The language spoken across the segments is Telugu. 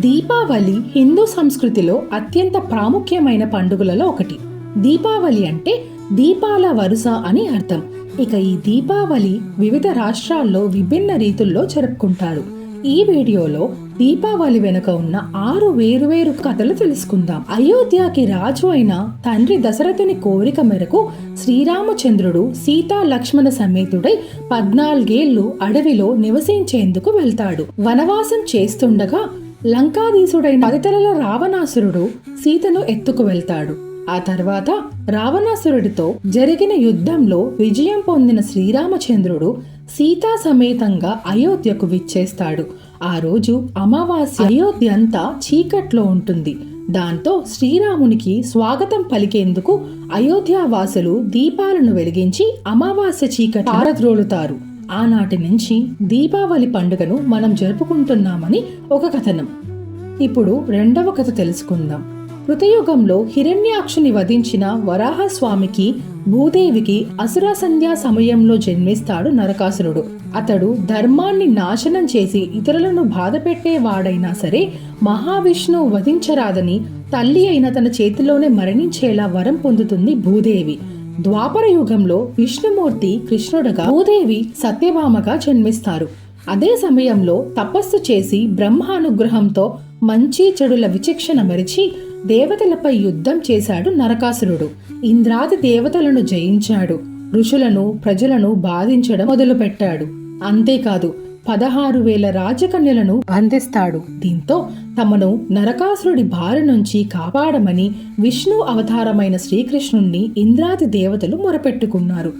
దీపావళి హిందూ సంస్కృతిలో అత్యంత ప్రాముఖ్యమైన పండుగలలో ఒకటి. దీపావళి అంటే దీపాల వరుస అని అర్థం. ఇక ఈ దీపావళి వివిధ రాష్ట్రాల్లో విభిన్న రీతుల్లో జరుపుకుంటారు. ఈ వీడియోలో దీపావళి వెనుక ఉన్న ఆరు వేరువేరు కథలు తెలుసుకుందాం. అయోధ్యకి రాజు అయిన తండ్రి దశరథుని కోరిక మేరకు శ్రీరామచంద్రుడు సీతా లక్ష్మణ సమేతుడై పద్నాలుగేళ్ళు అడవిలో నివసించేందుకు వెళ్తాడు. వనవాసం చేస్తుండగా లంకాధీసుడైన పదితరల రావణాసురుడు సీతను ఎత్తుకు వెళ్తాడు. ఆ తర్వాత రావణాసురుడితో జరిగిన యుద్ధంలో విజయం పొందిన శ్రీరామచంద్రుడు సీతా సమేతంగా అయోధ్యకు విచ్చేస్తాడు. ఆ రోజు అమావాస్య అయోధ్య అంతా చీకట్లో ఉంటుంది. దాంతో శ్రీరామునికి స్వాగతం పలికేందుకు అయోధ్యావాసులు దీపాలను వెలిగించి అమావాస్య చీకటి పారద్రోలుతారు. ఆనాటి నుంచి దీపావళి పండుగను మనం జరుపుకుంటున్నామని ఒక కథనం. ఇప్పుడు రెండవ కథ తెలుసుకుందాం. కృతయుగంలో హిరణ్యాక్షుని వధించిన వరాహస్వామికి భూదేవికి అసుర సంధ్యా సమయంలో జన్మిస్తాడు నరకాసురుడు. అతడు ధర్మాన్ని నాశనం చేసి ఇతరులను బాధ పెట్టేవాడైనా సరే మహావిష్ణువు వధించరాదని తల్లి అయిన తన చేతిలోనే మరణించేలా వరం పొందుతుంది భూదేవి. ద్వాపర యుగంలో విష్ణుమూర్తి కృష్ణుడుగా భూదేవి సత్యభామగా జన్మిస్తారు. అదే సమయంలో తపస్సు చేసి బ్రహ్మానుగ్రహంతో మంచి చెడుల విచక్షణ మరిచి దేవతలపై యుద్ధం చేశాడు నరకాసురుడు. ఇంద్రాది దేవతలను జయించాడు. ఋషులను ప్రజలను బాధించడం మొదలుపెట్టాడు. అంతేకాదు పదహారు వేల రాజకన్యలను అందిస్తాడు దీంతో తమను నరకాసురుడి బారి నుంచి కాపాడమని విష్ణు అవతారమైన శ్రీకృష్ణుణ్ణి ఇంద్రాది దేవతలు మొరపెట్టుకున్నారు.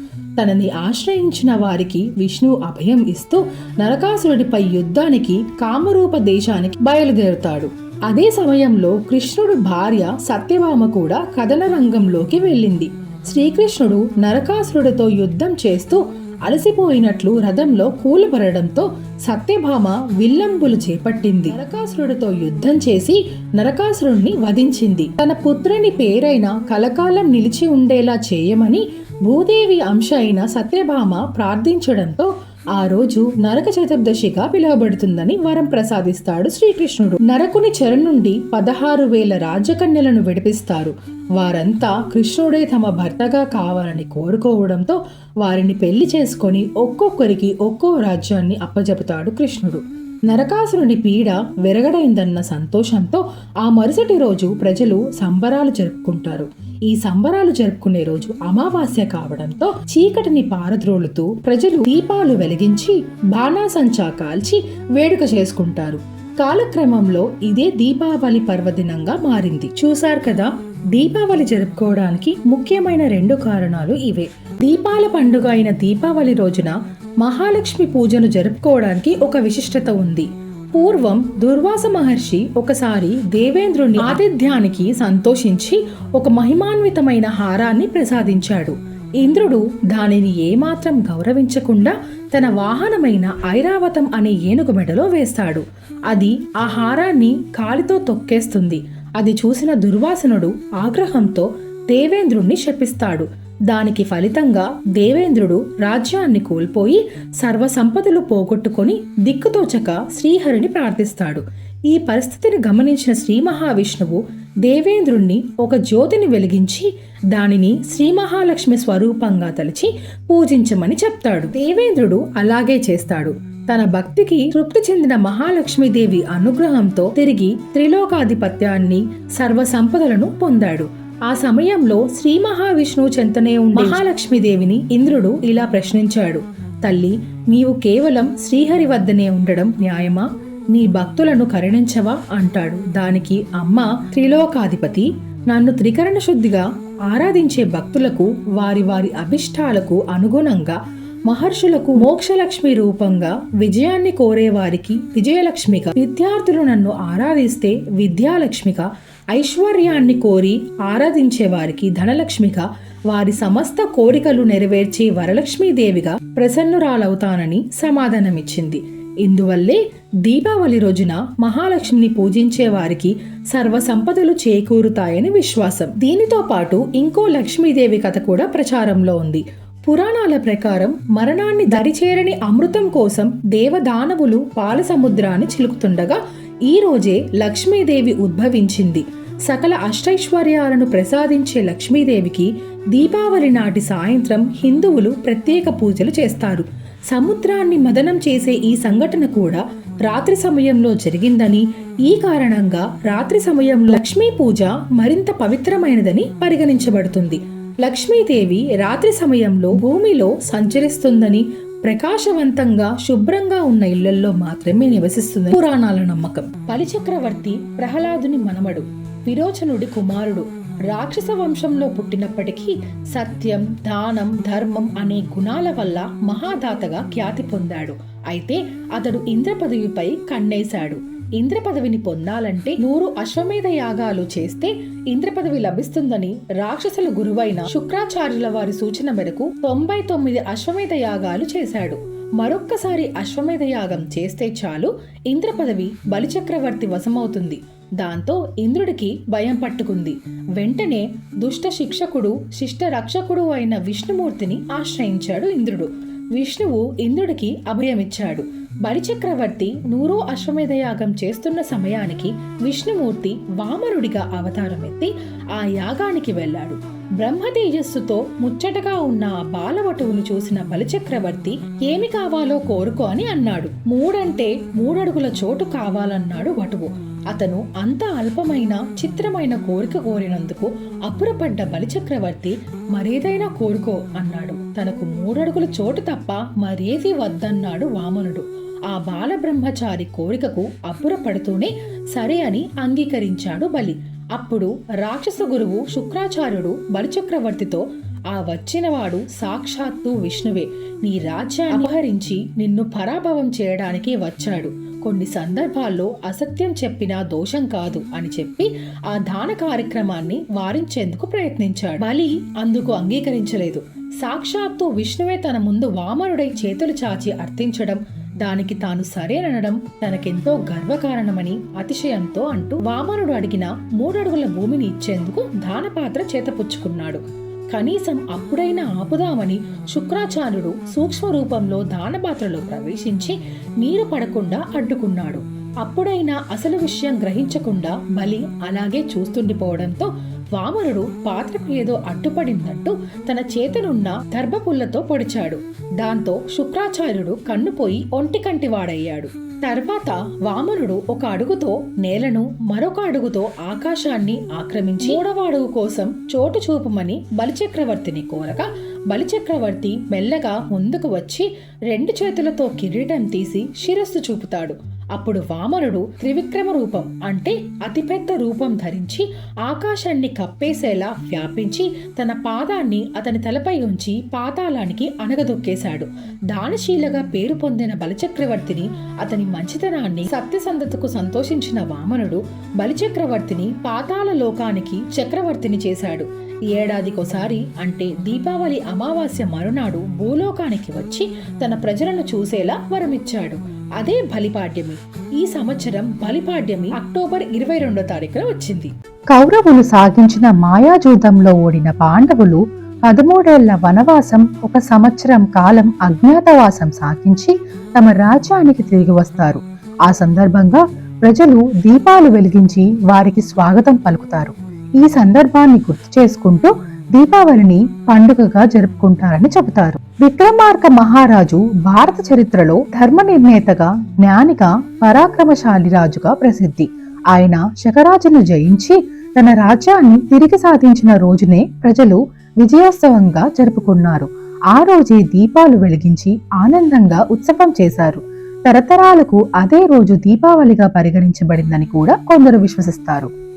తనని ఆశ్రయించిన వారికి విష్ణు అభయం ఇస్తూ నరకాసురుడిపై యుద్ధానికి కామరూప దేశానికి బయలుదేరుతాడు. అదే సమయంలో కృష్ణుడు భార్య సత్యభామ కూడా కథన రంగంలోకి వెళ్ళింది. శ్రీకృష్ణుడు నరకాసురుడితో యుద్ధం చేస్తూ అలసిపోయినట్లు రథంలో కూలబడడంతో సత్యభామ విల్లంబులు చేపట్టింది. నరకాసురుడితో యుద్ధం చేసి నరకాసురుణ్ణి వధించింది. తన పుత్రుని పేరైన కలకాలం నిలిచి ఉండేలా చేయమని భూదేవి అంశ అయిన సత్యభామ ప్రార్థించడంతో ఆ రోజు నరక చతుర్దశిగా పిలువబడుతుందని వరం ప్రసాదిస్తాడు శ్రీకృష్ణుడు. నరకుని చెర నుండి పదహారు వేల రాజకన్యలను విడిపిస్తారు. వారంతా కృష్ణుడే తమ భర్తగా కావాలని కోరుకోవడంతో వారిని పెళ్ళి చేసుకొని ఒక్కొక్కరికి ఒక్కో రాజ్యాన్ని అప్పజెపుతాడు కృష్ణుడు. నరకాసురుని పీడ వెరగడైందన్న సంతోషంతో ఆ మరుసటి రోజు ప్రజలు సంబరాలు జరుపుకుంటారు. ఈ సంబరాలు జరుపుకునే రోజు అమావాస్య కావడంతో చీకటిని పారద్రోలుతూ ప్రజలు దీపాలు వెలిగించి బాణాసంచా కాల్చి వేడుక చేసుకుంటారు. కాలక్రమంలో ఇదే దీపావళి పర్వదినంగా మారింది. చూశారు కదా దీపావళి జరుపుకోవడానికి ముఖ్యమైన రెండు కారణాలు ఇవే. దీపాల పండుగ అయిన దీపావళి రోజున మహాలక్ష్మి పూజను జరుపుకోవడానికి ఒక విశిష్టత ఉంది. పూర్వం దుర్వాస మహర్షి ఒకసారి దేవేంద్రుని ఆతిథ్యానికి సంతోషించి ఒక మహిమాన్వితమైన హారాన్ని ప్రసాదించాడు. ఇంద్రుడు దానిని ఏమాత్రం గౌరవించకుండా తన వాహనమైన ఐరావతం అనే ఏనుగు మెడలో వేస్తాడు. అది ఆ హారాన్ని కాలితో తొక్కేస్తుంది. అది చూసిన దుర్వాసనుడు ఆగ్రహంతో దేవేంద్రుణ్ణి శపిస్తాడు. దానికి ఫలితంగా దేవేంద్రుడు రాజ్యాన్ని కోల్పోయి సర్వసంపదలు పోగొట్టుకొని దిక్కుతోచక శ్రీహరిని ప్రార్థిస్తాడు. ఈ పరిస్థితిని గమనించిన శ్రీ మహావిష్ణువు దేవేంద్రుణ్ణి ఒక జ్యోతిని వెలిగించి దానిని శ్రీ మహాలక్ష్మి స్వరూపంగా తలిచి పూజించమని చెప్తాడు. దేవేంద్రుడు అలాగే చేస్తాడు. తన భక్తికి తృప్తి చెందిన మహాలక్ష్మీదేవి అనుగ్రహంతో తిరిగి త్రిలోకాధిపత్యాన్ని సర్వసంపదలను పొందాడు. ఆ సమయంలో శ్రీ మహావిష్ణువు చెంతనే ఉన్న మహాలక్ష్మీదేవిని ఇంద్రుడు ఇలా ప్రశ్నించాడు. తల్లి నీవు కేవలం శ్రీహరి వద్దనే ఉండడం న్యాయమా? నీ భక్తులను కరుణించవా? అంటాడు. దానికి అమ్మ త్రిలోకాధిపతి నన్ను త్రికరణ శుద్ధిగా ఆరాధించే భక్తులకు వారి వారి అభిష్టాలకు అనుగుణంగా మహర్షులకు మోక్షలక్ష్మి రూపంగా విజయాన్ని కోరే వారికి విజయలక్ష్మిగా విద్యార్థులు నన్ను ఆరాధిస్తే విద్యాలక్ష్మిగా ఐశ్వర్యాన్ని కోరి ఆరాధించే వారికి ధనలక్ష్మిగా వారి సమస్త కోరికలు నెరవేర్చే వరలక్ష్మీదేవిగా ప్రసన్నురాలవుతానని సమాధానమిచ్చింది. ఇందువల్లే దీపావళి రోజున మహాలక్ష్మిని పూజించే వారికి సర్వ సంపదలు చేకూరుతాయని విశ్వాసం. దీనితో పాటు ఇంకో లక్ష్మీదేవి కథ కూడా ప్రచారంలో ఉంది. పురాణాల ప్రకారం మరణాన్ని దరిచేరని అమృతం కోసం దేవదానవులు పాల సముద్రాన్ని చిలుకుతుండగా ఈ రోజే లక్ష్మీదేవి ఉద్భవించింది. సకల అష్టైశ్వర్యాలను ప్రసాదించే లక్ష్మీదేవికి దీపావళి నాటి సాయంత్రం హిందువులు ప్రత్యేక పూజలు చేస్తారు. సముద్రాన్ని మదనం చేసే ఈ సంఘటన కూడా రాత్రి సమయంలో జరిగిందని ఈ కారణంగా రాత్రి సమయంలో లక్ష్మీ పూజ మరింత పవిత్రమైనదని పరిగణించబడుతుంది. లక్ష్మీదేవి రాత్రి సమయంలో భూమిలో సంచరిస్తుందని ప్రకాశవంతంగా శుభ్రంగా ఉన్న ఇళ్ళలో మాత్రమే నివసిస్తుంది పురాణాల నమ్మకం. బలిచక్రవర్తి ప్రహ్లాదుని మనమడు విరోచనుడి కుమారుడు రాక్షస వంశంలో పుట్టినప్పటికీ సత్యం దానం ధర్మం అనే గుణాల వల్ల మహాదాతగా ఖ్యాతి పొందాడు. అయితే అతడు ఇంద్రపదవిపై కన్నేశాడు. ఇంద్ర పదవిని పొందాలంటే నూరు అశ్వమేధ యాగాలు చేస్తే ఇంద్ర పదవి లభిస్తుందని రాక్షసుల గురువైన శుక్రాచార్యుల వారి సూచన మేరకు తొంభై తొమ్మిది అశ్వమేధ యాగాలు చేశాడు. మరొక్కసారి అశ్వమేధ యాగం చేస్తే చాలు ఇంద్ర పదవి బలిచక్రవర్తి వశమవుతుంది. దాంతో ఇంద్రుడికి భయం పట్టుకుంది. వెంటనే దుష్ట శిక్షకుడు శిష్ట రక్షకుడు అయిన విష్ణుమూర్తిని ఆశ్రయించాడు ఇంద్రుడు. విష్ణువు ఇంద్రుడికి అభయమిచ్చాడు. బలిచక్రవర్తి నూరో అశ్వమేధ యాగం చేస్తున్న సమయానికి విష్ణుమూర్తి వామనుడిగా అవతారం ఎత్తి ఆ యాగానికి వెళ్ళాడు. బ్రహ్మ తేజస్సుతో ముచ్చటగా ఉన్న ఆ బాలవటువును చూసిన బలిచక్రవర్తి ఏమి కావాలో కోరుకో అని అన్నాడు. మూడంటే మూడడుగుల చోటు కావాలన్నాడు వటువు. అతను అంత అల్పమైన చిత్రమైన కోరిక కోరినందుకు అప్పురపడ్డ బలిచక్రవర్తి మరేదైనా కోరుకో అన్నాడు. తనకు మూడడుగుల చోటు తప్ప మరేది వద్దన్నాడు వామనుడు. ఆ బాలబ్రహ్మచారి కోరికకు అప్పురపడుతూనే సరే అని అంగీకరించాడు బలి. అప్పుడు రాక్షస గురువు శుక్రాచార్యుడు బలిచక్రవర్తితో ఆ వచ్చినవాడు సాక్షాత్తు విష్ణువే. నీ రాజ్యాన్ని అపహరించి నిన్ను పరాభవం చేయడానికి వచ్చాడు. కొన్ని సందర్భాల్లో అసత్యం చెప్పినా దోషం కాదు అని చెప్పి ఆ దాన కార్యక్రమాన్ని వారించేందుకు ప్రయత్నించాడు. బలి అందుకు అంగీకరించలేదు. సాక్షాత్తు విష్ణువే తన ముందు వామనుడై చేతులు చాచి అర్థించడం దానికి తాను సరేననడం తనకెంతో గర్వకారణమని అతిశయంతో అంటూ వామనుడు అడిగిన మూడడుగుల భూమిని ఇచ్చేందుకు దానపాత్ర చేతపుచ్చుకున్నాడు. కనీసం అప్పుడైనా ఆపుదామని శుక్రాచార్యుడు సూక్ష్మ రూపంలో దానపాత్రలో ప్రవేశించి నీరు పడకుండా అడ్డుకున్నాడు. అప్పుడైనా అసలు విషయం గ్రహించకుండా బలి అలాగే చూస్తుండిపోవడంతో వామనుడు పాత్రకు ఏదో అడ్డుపడినట్టు తన చేతనున్న దర్భపుల్లతో పొడిచాడు. దాంతో శుక్రాచార్యుడు కన్నుపోయి ఒంటి కంటివాడయ్యాడు తర్వాత వామనుడు ఒక అడుగుతో నేలను మరొక అడుగుతో ఆకాశాన్ని ఆక్రమించి మూడవ అడుగు కోసం చోటు చూపమని బలిచక్రవర్తిని కోరగా బలిచక్రవర్తి మెల్లగా ముందుకు వచ్చి రెండు చేతులతో కిరీటం తీసి శిరస్సు చూపుతాడు. అప్పుడు వామనుడు త్రివిక్రమ రూపం అంటే అతిపెద్ద రూపం ధరించి ఆకాశాన్ని కప్పేసేలా వ్యాపించి తన పాదాన్ని అతని తలపై ఉంచి పాతాళానికి అనగదొక్కేశాడు దానశీలగా పేరు పొందిన బలిచక్రవర్తిని అతని మంచితనాన్ని సత్యసంధతకు సంతోషించిన వామనుడు బలిచక్రవర్తిని పాతాళ లోకానికి చక్రవర్తిని చేశాడు. ఏడాదికోసారి అంటే దీపావళి అమావాస్య మరునాడు భూలోకానికి వచ్చి తన ప్రజలను చూసేలా వరమిచ్చాడు. అదే బలిపాడ్యమి. ఈ సంవత్సరం బలిపాడ్యమి అక్టోబర్ ఇరవై రెండో తారీఖున వచ్చింది. కౌరవులు సాగించిన మాయాజూదంలో ఓడిన పాండవులు పదమూడేళ్ళ వనవాసం ఒక సంవత్సరం కాలం అజ్ఞాతవాసం సాగించి తమ రాజ్యానికి తిరిగి వస్తారు. ఆ సందర్భంగా ప్రజలు దీపాలు వెలిగించి వారికి స్వాగతం పలుకుతారు. ఈ సందర్భాన్ని గుర్తు చేసుకుంటూ దీపావళిని పండుగగా జరుపుకుంటారని చెబుతారు. విక్రమార్క మహారాజు భారత చరిత్రలో ధర్మ నిర్ణేతగా జ్ఞానిగా పరాక్రమశాలి రాజుగా ప్రసిద్ధి. ఆయన శకరాజును జయించి తన రాజ్యాన్ని తిరిగి సాధించిన రోజునే ప్రజలు విజయోత్సవంగా జరుపుకున్నారు. ఆ రోజే దీపాలు వెలిగించి ఆనందంగా ఉత్సవం చేశారు. తరతరాలకు అదే రోజు దీపావళిగా పరిగణించబడిందని కూడా కొందరు విశ్వసిస్తారు.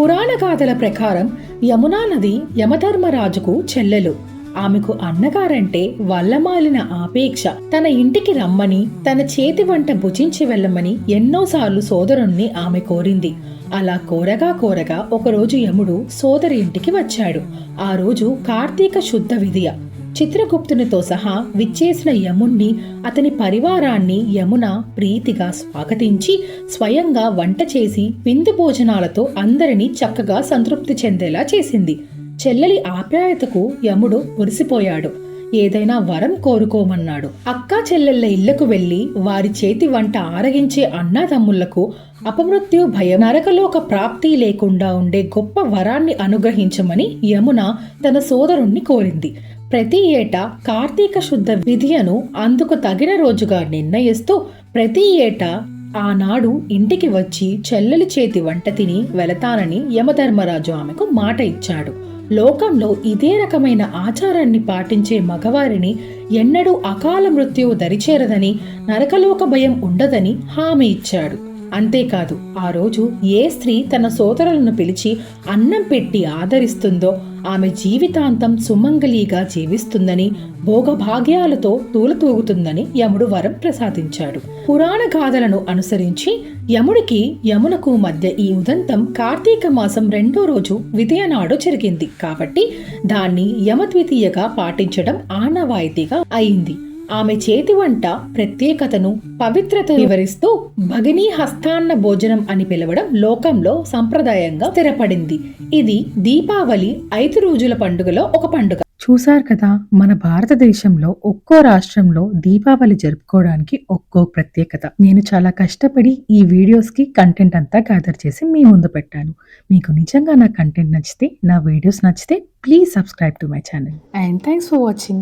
పురాణ గాథల ప్రకారం యమునా నది యమధర్మరాజుకు చెల్లెలు. ఆమెకు అన్నగారంటే వల్లమాలిన ఆపేక్ష. తన ఇంటికి రమ్మని తన చేతి వంట భుజించి వెళ్ళమని ఎన్నోసార్లు సోదరుణ్ణి ఆమె కోరింది. అలా కోరగా కోరగా ఒకరోజు యముడు సోదరి ఇంటికి వచ్చాడు. ఆ రోజు కార్తీక శుద్ధ విధియ. చిత్రగుప్తునితో సహా విచ్చేసిన యముణ్ణి అతని పరివారాన్ని యమున ప్రీతిగా స్వాగతించి స్వయంగా వంట చేసి విందు భోజనాలతో అందరినీ చక్కగా సంతృప్తి చెందేలా చేసింది. చెల్లెలి ఆప్యాయతకు యముడు మురిసిపోయాడు. ఏదైనా వరం కోరుకోమన్నాడు. అక్కా చెల్లెళ్ళ ఇళ్ళకు వెళ్ళి వారి చేతి వంట ఆరగించే అన్నాదమ్ముళ్ళకు అపమృత్యు భయం నరకలోక ప్రాప్తి లేకుండా ఉండే గొప్ప వరాన్ని అనుగ్రహించమని యమున తన సోదరుణ్ణి కోరింది. ప్రతి ఏటా కార్తీక శుద్ధ విధియను అందుకు తగిన రోజుగా నిర్ణయిస్తూ ప్రతి ఏటా ఆనాడు ఇంటికి వచ్చి చెల్లెలి చేతి వంట తిని వెళతానని యమధర్మరాజు ఆమెకు మాట ఇచ్చాడు. లోకంలో ఇదే రకమైన ఆచారాన్ని పాటించే మగవారిని ఎన్నడూ అకాల మృత్యువు దరిచేరదని నరకలోక భయం ఉండదని హామీ ఇచ్చాడు. అంతేకాదు ఆ రోజు ఏ స్త్రీ తన సోదరులను పిలిచి అన్నం పెట్టి ఆదరిస్తుందో ఆమె జీవితాంతం సుమంగళిగా జీవిస్తుందని భోగభాగ్యాలతో తూలతూగుతుందని యముడు వరం ప్రసాదించాడు. పురాణ గాథలను అనుసరించి యముడికి యమునకు మధ్య ఈ ఉదంతం కార్తీక మాసం రెండో రోజు విదయనాడు జరిగింది. కాబట్టి దాన్ని యమద్వితీయగా పాటించడం ఆనవాయితీగా అయింది. ఆమె చేతి వంట ప్రత్యేకతను పవిత్రత వివరిస్తూ భగినీ హస్తాన్న భోజనం అని పిలవడం లోకంలో సంప్రదాయంగా స్థిరపడింది. ఇది దీపావళి ఐదు రోజుల పండుగలో ఒక పండుగ. చూశారు కదా మన భారతదేశంలో ఒక్కో రాష్ట్రంలో దీపావళి జరుపుకోవడానికి ఒక్కో ప్రత్యేకత. నేను చాలా కష్టపడి ఈ వీడియోస్కి కంటెంట్ అంతా గ్యాదర్ చేసి మీ ముందు పెట్టాను. మీకు నిజంగా నా కంటెంట్ నచ్చితే నా వీడియోస్ నచ్చితే please subscribe to my channel and thanks for watching